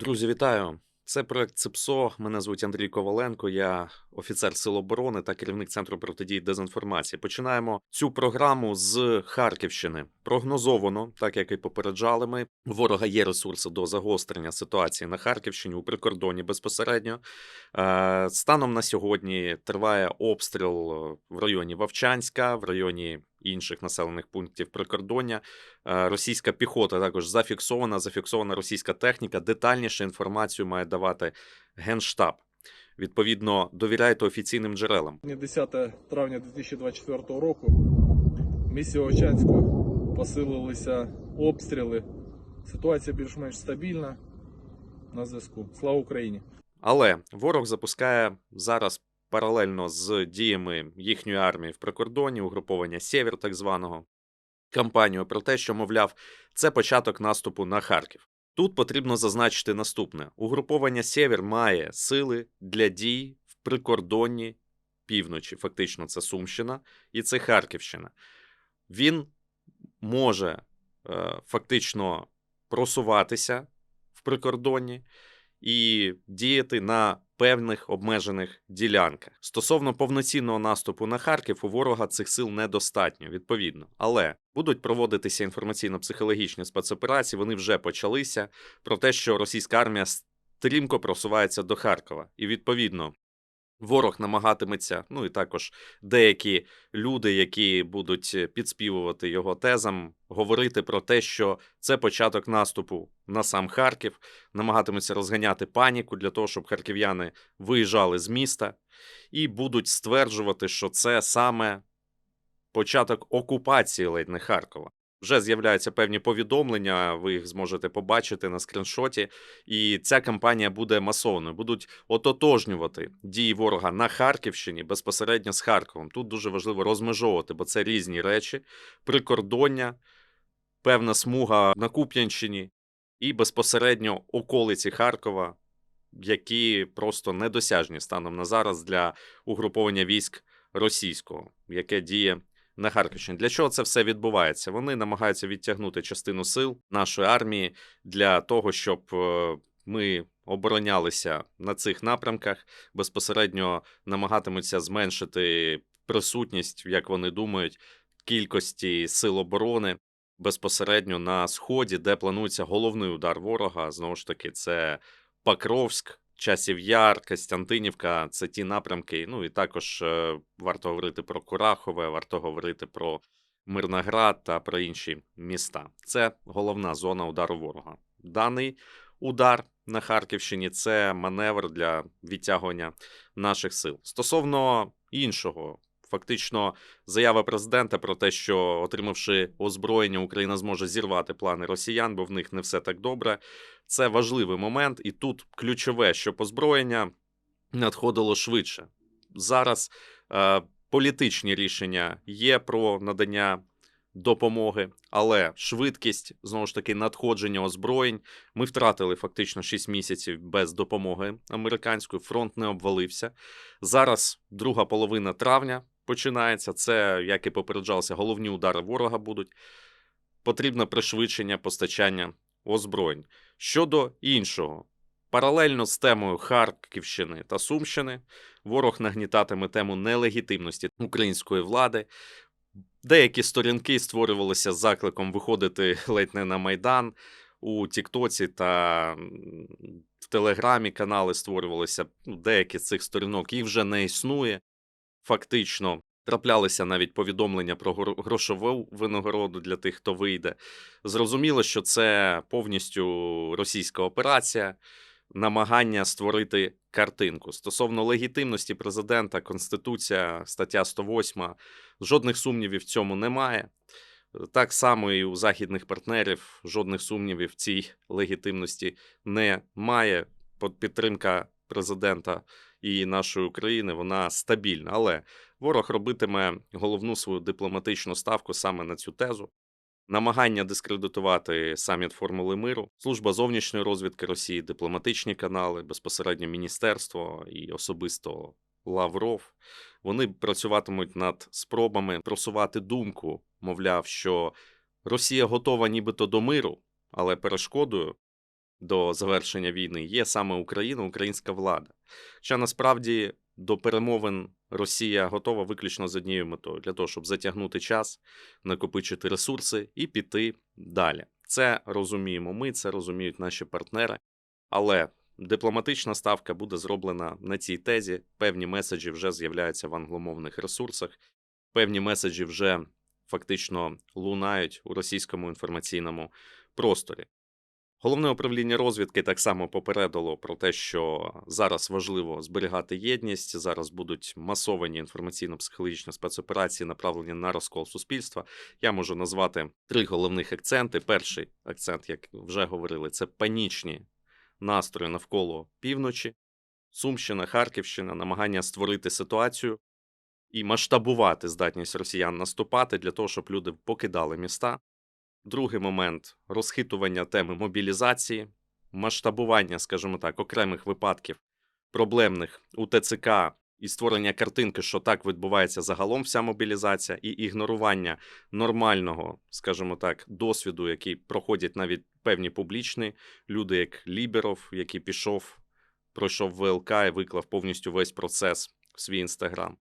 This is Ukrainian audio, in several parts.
Друзі, вітаю! Це проект ЦИПСО. Мене звуть Андрій Коваленко. Я офіцер Сил оборони та керівник центру протидії дезінформації. Починаємо цю програму з Харківщини. Прогнозовано, так як і попереджали ми, ворога є ресурси до загострення ситуації на Харківщині у прикордоні безпосередньо. Е, Станом на сьогодні триває обстріл в районі Вовчанська, в районі інших населених пунктів прикордоння. Е, Російська піхота також зафіксована, зафіксована російська техніка. Детальніше інформацію має давати Генштаб. Відповідно, довіряйте офіційним джерелам. 10 травня 2024 року в місті Овчанську посилилися обстріли. Ситуація більш-менш стабільна. На зв'язку. Слава Україні! Але ворог запускає зараз паралельно з діями їхньої армії в прикордоні, угруповання Сєвєр, так званого, кампанію про те, що, мовляв, це початок наступу на Харків. Тут потрібно зазначити наступне: угруповання Сєвєр має сили для дій в прикордонні півночі. Фактично, це Сумщина і це Харківщина. Він може е, фактично просуватися в прикордонні і діяти на певних обмежених ділянках. Стосовно повноцінного наступу на Харків, у ворога цих сил недостатньо, відповідно. Але будуть проводитися інформаційно-психологічні спецоперації, вони вже почалися про те, що російська армія стрімко просувається до Харкова. І відповідно. Ворог намагатиметься, ну і також деякі люди, які будуть е, підспівувати його тезам, говорити про те, що це початок наступу на сам Харків, намагатимуться розганяти паніку для того, щоб харків'яни виїжджали з міста, і будуть стверджувати, що це саме початок окупації ледь не Харкова. Вже з'являються певні повідомлення, ви їх зможете побачити на скріншоті. І ця кампанія буде масовною. Будуть ототожнювати дії ворога на Харківщині безпосередньо з Харковом. Тут дуже важливо розмежовувати, бо це різні речі: прикордоння, певна смуга на Куп'янщині і безпосередньо околиці Харкова, які просто недосяжні станом на зараз для угруповання військ російського, яке діє на Харківщині. Для чого це все відбувається? Вони намагаються відтягнути частину сил нашої армії для того, щоб е, ми оборонялися на цих напрямках, безпосередньо намагатимуться зменшити присутність, як вони думають, кількості сил оборони безпосередньо на сході, де планується головний удар ворога. Знову ж таки, це Покровськ. Часів Яр, Костянтинівка це ті напрямки. Ну і також е, варто говорити про Курахове, варто говорити про Мирноград та про інші міста. Це головна зона удару ворога. Даний удар на Харківщині це маневр для відтягування наших сил. Стосовно іншого, фактично, заява президента про те, що отримавши озброєння, Україна зможе зірвати плани росіян, бо в них не все так добре. Це важливий момент, і тут ключове, щоб озброєння надходило швидше. Зараз е, політичні рішення є про надання допомоги, але швидкість знову ж таки надходження озброєнь. Ми втратили фактично 6 місяців без допомоги американської. Фронт не обвалився. Зараз друга половина травня починається. Це, як і попереджалося, головні удари ворога будуть. Потрібно пришвидшення постачання озброєнь. Щодо іншого, паралельно з темою Харківщини та Сумщини, ворог нагнітатиме тему нелегітимності української влади. Деякі сторінки створювалися з закликом виходити ледь не на Майдан у Тіктоці та в Телеграмі канали створювалися. Деякі з цих сторінок їх вже не існує. Фактично, траплялися навіть повідомлення про гро- грошову винагороду для тих, хто вийде. Зрозуміло, що це повністю російська операція, намагання створити картинку. Стосовно легітимності президента, Конституція, стаття 108, жодних сумнівів в цьому немає. Так само і у західних партнерів жодних сумнівів в цій легітимності немає. Підтримка президента і нашої України вона стабільна. Але ворог робитиме головну свою дипломатичну ставку саме на цю тезу. Намагання дискредитувати саміт формули миру, служба зовнішньої розвідки Росії, дипломатичні канали, безпосередньо міністерство і особисто Лавров. Вони працюватимуть над спробами просувати думку, мовляв, що Росія готова нібито до миру, але перешкодою до завершення війни є саме Україна, українська влада. Хоча насправді до перемовин Росія готова виключно з однією метою для того, щоб затягнути час, накопичити ресурси і піти далі. Це розуміємо ми, це розуміють наші партнери. Але дипломатична ставка буде зроблена на цій тезі. Певні меседжі вже з'являються в англомовних ресурсах, певні меседжі вже фактично лунають у російському інформаційному просторі. Головне управління розвідки так само попередило про те, що зараз важливо зберігати єдність. Зараз будуть масовані інформаційно-психологічні спецоперації, направлені на розкол суспільства. Я можу назвати три головних акценти. Перший акцент, як вже говорили, це панічні настрої навколо півночі, Сумщина, Харківщина, намагання створити ситуацію і масштабувати здатність росіян наступати для того, щоб люди покидали міста. Другий момент розхитування теми мобілізації, масштабування, скажімо так, окремих випадків проблемних у ТЦК і створення картинки, що так відбувається загалом вся мобілізація, і ігнорування нормального, скажімо так, досвіду, який проходять навіть певні публічні люди, як Ліберов, який пішов, пройшов ВЛК і виклав повністю весь процес в свій інстаграм.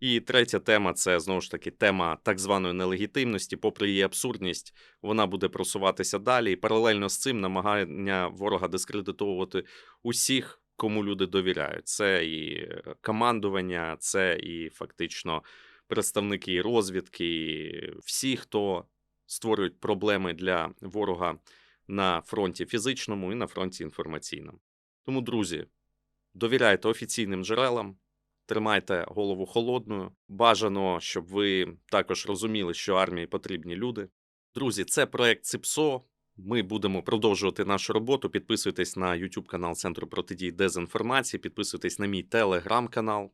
І третя тема це знову ж таки тема так званої нелегітимності, попри її абсурдність, вона буде просуватися далі. І паралельно з цим намагання ворога дискредитовувати усіх, кому люди довіряють. Це і е, командування, це і фактично представники розвідки, і всі, хто створюють проблеми для ворога на фронті фізичному і на фронті інформаційному. Тому, друзі, довіряйте офіційним джерелам. Тримайте голову холодною. Бажано, щоб ви також розуміли, що армії потрібні люди. Друзі, це проект ЦИПСО. Ми будемо продовжувати нашу роботу. Підписуйтесь на YouTube канал Центру протидії дезінформації, підписуйтесь на мій телеграм-канал.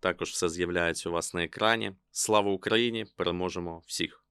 Також все з'являється у вас на екрані. Слава Україні! Переможемо всіх!